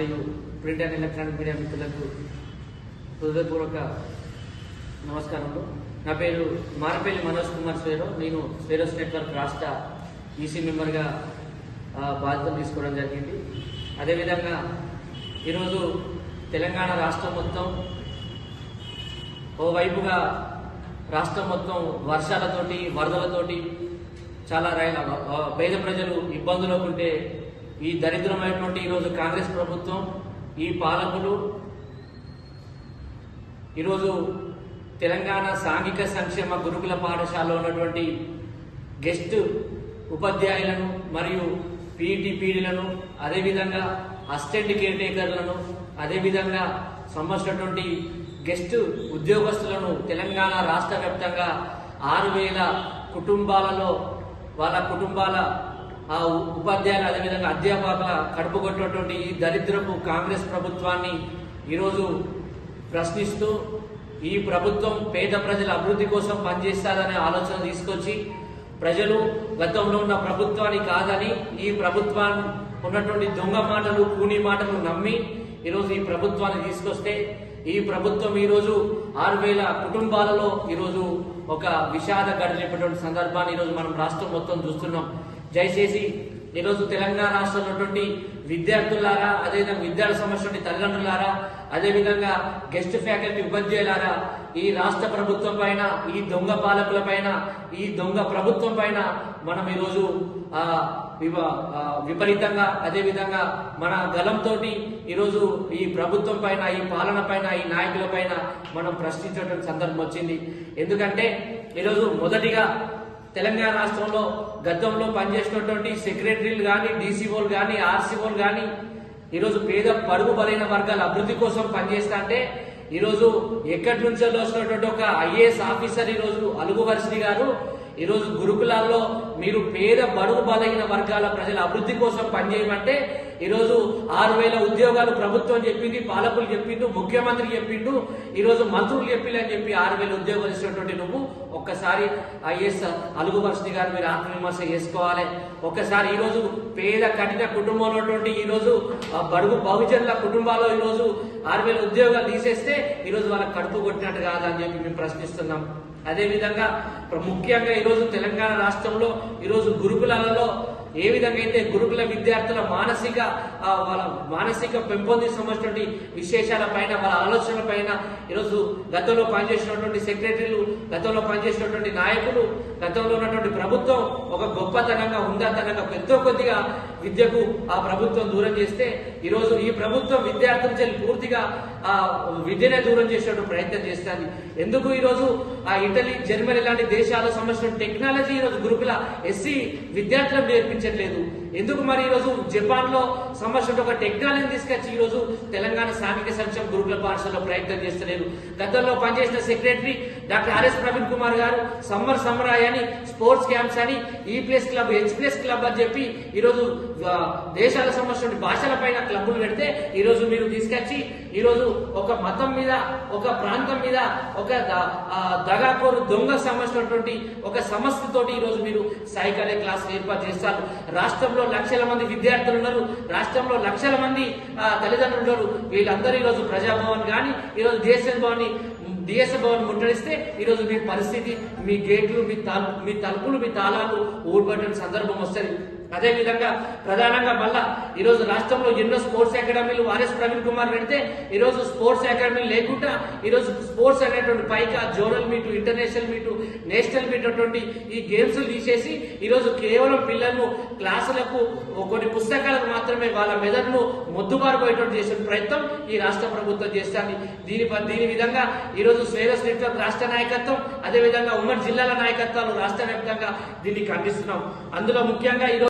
మరియు print and electronic media మిత్రులకు హృదయపూర్వక నమస్కారములు. నా పేరు మారపల్లి మనోజ్ కుమార్ స్వేరో. నేను స్వేరోస్ నెట్వర్క్ రాష్ట్ర ఈసీ మెంబర్గా బాధ్యతలు తీసుకోవడం జరిగింది. అదేవిధంగా ఈరోజు తెలంగాణ రాష్ట్రం మొత్తం ఓవైపుగా రాష్ట్రం మొత్తం వర్షాలతోటి వరదలతోటి చాలా రైల పేద ప్రజలు ఇబ్బందులకు ఉంటే ఈ దరిద్రమైనటువంటి ఈరోజు కాంగ్రెస్ ప్రభుత్వం ఈ పాలకులు ఈరోజు తెలంగాణ సాంఘిక సంక్షేమ గురుకుల పాఠశాలలో ఉన్నటువంటి గెస్ట్ ఉపాధ్యాయులను మరియు పీఈటీ పీడీలను అదేవిధంగా అసిస్టెంట్ కేర్ టేకర్లను అదేవిధంగా సంబంధించినటువంటి గెస్ట్ ఉద్యోగస్తులను తెలంగాణ రాష్ట్ర వ్యాప్తంగా ఆరు వేల కుటుంబాలలో వాళ్ళ కుటుంబాల ఆ ఉపాధ్యాయులు అదేవిధంగా అధ్యాపకుల కడుపు కొట్టినటువంటి ఈ దరిద్రపు కాంగ్రెస్ ప్రభుత్వాన్ని ఈరోజు ప్రశ్నిస్తూ ఈ ప్రభుత్వం పేద ప్రజల అభివృద్ధి కోసం పనిచేస్తారనే ఆలోచన తీసుకొచ్చి ప్రజలు గతంలో ఉన్న ప్రభుత్వాన్ని కాదని ఈ ప్రభుత్వాన్ని ఉన్నటువంటి దొంగ మాటలు కూని మాటలు నమ్మి ఈరోజు ఈ ప్రభుత్వాన్ని తీసుకొస్తే ఈ ప్రభుత్వం ఈరోజు ఆరు వేల కుటుంబాలలో ఈరోజు ఒక విషాద గడిచినటువంటి సందర్భాన్ని ఈరోజు మనం రాష్ట్రం మొత్తం చూస్తున్నాం. దయచేసి ఈరోజు తెలంగాణ రాష్ట్రంలో ఉన్నటువంటి విద్యార్థులారా అదేవిధంగా విద్యార్థి సమస్య తల్లిదండ్రులారా అదేవిధంగా గెస్ట్ ఫ్యాకల్టీ ఉపాధ్యాయులారా ఈ రాష్ట్ర ప్రభుత్వం పైన ఈ దొంగ పాలకుల పైన ఈ దొంగ ప్రభుత్వం పైన మనం ఈరోజు విపరీతంగా అదేవిధంగా మన గలంతో ఈరోజు ఈ ప్రభుత్వం పైన ఈ పాలన పైన ఈ నాయకుల పైన మనం ప్రశ్నించేటువంటి సందర్భం వచ్చింది. ఎందుకంటే ఈరోజు మొదటిగా తెలంగాణ రాష్ట్రంలో గతంలో పనిచేసినటువంటి సెక్రటరీలు కానీ డీసీఓలు కానీ ఆర్సీఓలు కానీ ఈరోజు పేద పరుగు బలైన వర్గాల అభివృద్ధి కోసం పనిచేస్తా అంటే ఈరోజు ఎక్కడి నుంచో వచ్చినటువంటి ఒక ఐఏఎస్ ఆఫీసర్ ఈరోజు అలుగు వర్షిని గారు ఈరోజు గురుకులాల్లో మీరు పేద బడుగు బలహీన వర్గాల ప్రజల అభివృద్ధి కోసం పనిచేయమంటే ఈరోజు ఆరు వేల ఉద్యోగాలు ప్రభుత్వం చెప్పింది పాలకులు చెప్పిండు ముఖ్యమంత్రి చెప్పిండు ఈరోజు మంత్రులు చెప్పిండు అని చెప్పి ఆరు వేల ఉద్యోగాలు ఇచ్చినటువంటి నువ్వు ఒక్కసారి ఐఎస్ అలుగు వర్షిని గారు మీరు ఆత్మవిమర్శ చేసుకోవాలి. ఒక్కసారి ఈరోజు పేద కఠిన కుటుంబంలో ఉన్నటువంటి ఈరోజు ఆ బడుగు బహుజనుల కుటుంబాల్లో ఈరోజు ఆరు వేల ఉద్యోగాలు తీసేస్తే ఈరోజు వాళ్ళకి కడుపు కొట్టినట్టు కాదని చెప్పి మేము ప్రశ్నిస్తున్నాం. అదేవిధంగా ముఖ్యంగా ఈరోజు తెలంగాణ రాష్ట్రంలో ఈరోజు గురుకులాలలో ఏ విధంగా అయితే గురుకుల విద్యార్థుల మానసిక వాళ్ళ మానసిక పెంపొందిస్తున్నటువంటి విశేషాల పైన వాళ్ళ ఆలోచనల పైన ఈరోజు గతంలో పనిచేసినటువంటి సెక్రటరీలు గతంలో పనిచేసినటువంటి నాయకులు గతంలో ఉన్నటువంటి ప్రభుత్వం ఒక గొప్పతనంగా ఉందాతనంగా ఎంతో కొద్దిగా విద్యకు ఆ ప్రభుత్వం దూరం చేస్తే ఈరోజు ఈ ప్రభుత్వం విద్యార్థుల చెల్లి పూర్తిగా ఆ విద్యనే దూరం చేసేటువంటి ప్రయత్నం చేస్తుంది. ఎందుకు ఈరోజు ఆ ఇటలీ జర్మనీ లాంటి దేశాలకు సంబంధించిన టెక్నాలజీ ఈరోజు గురుకుల ఎస్సీ విద్యార్థులకు నేర్పించట్లేదు ఎందుకు మరి ఈరోజు జపాన్లో సంబంధించిన ఒక టెక్నాలజీ తీసుకొచ్చి ఈరోజు తెలంగాణ సాంఘిక సంక్షేమ గురుకుల పాఠశాలలో ప్రయత్నం చేస్తలేదు గతంలో పనిచేసిన secretary doctor RS Praveen Kumar గారు సమ్మర్ సమ్మరాయ్ అని స్పోర్ట్స్ క్యాంప్స్ అని ఈ place club H place club అని చెప్పి ఈరోజు దేశాల సంబంధించిన భాషల పైన క్లబ్బులు పెడితే ఈరోజు మీరు తీసుకొచ్చి ఈరోజు ఒక మతం మీద ఒక ప్రాంతం మీద ఒక దగాకోరు దొంగ సంబంధించినటువంటి ఒక సమస్యతోటి ఈరోజు మీరు సాయికాలే క్లాస్ ఏర్పాటు చేస్తారు. రాష్ట్రంలో లక్షల మంది విద్యార్థులు ఉన్నారు. రాష్ట్రంలో లక్షల మంది తల్లిదండ్రులు ఉన్నారు. వీళ్ళందరూ ఈరోజు ప్రజాభవన్ కానీ ఈరోజు డిఎస్ఎల్ భవన్ డిఎస్ భవన్ ముట్టడిస్తే ఈరోజు మీ పరిస్థితి మీ గేట్లు మీ మీ తలుపులు మీ తాళాలు ఊడిపడిన సందర్భం వస్తుంది. అదేవిధంగా ప్రధానంగా మళ్ళా ఈరోజు రాష్ట్రంలో ఎన్నో స్పోర్ట్స్ అకాడమీలు ఆర్ఎస్ ప్రవీణ్ కుమార్ పెడితే ఈరోజు స్పోర్ట్స్ అకాడమీ లేకుండా ఈరోజు స్పోర్ట్స్ అనేటువంటి పైగా zonal meet international meet national meet అటువంటి ఈ గేమ్స్ తీసేసి ఈరోజు కేవలం పిల్లలను క్లాసులకు కొన్ని పుస్తకాలకు మాత్రమే వాళ్ళ మెదడును మొద్దుబారిపోయేటువంటి చేసే ప్రయత్నం ఈ రాష్ట్ర ప్రభుత్వం చేస్తుంది. దీని దీని విధంగా ఈరోజు శ్రేయస్ నెట్వర్క్ రాష్ట్ర నాయకత్వం అదేవిధంగా ఉమ్మడి జిల్లాల నాయకత్వాలు రాష్ట్ర వ్యాప్తంగా దీన్ని ఖండిస్తున్నాం. అందులో ముఖ్యంగా ఈరోజు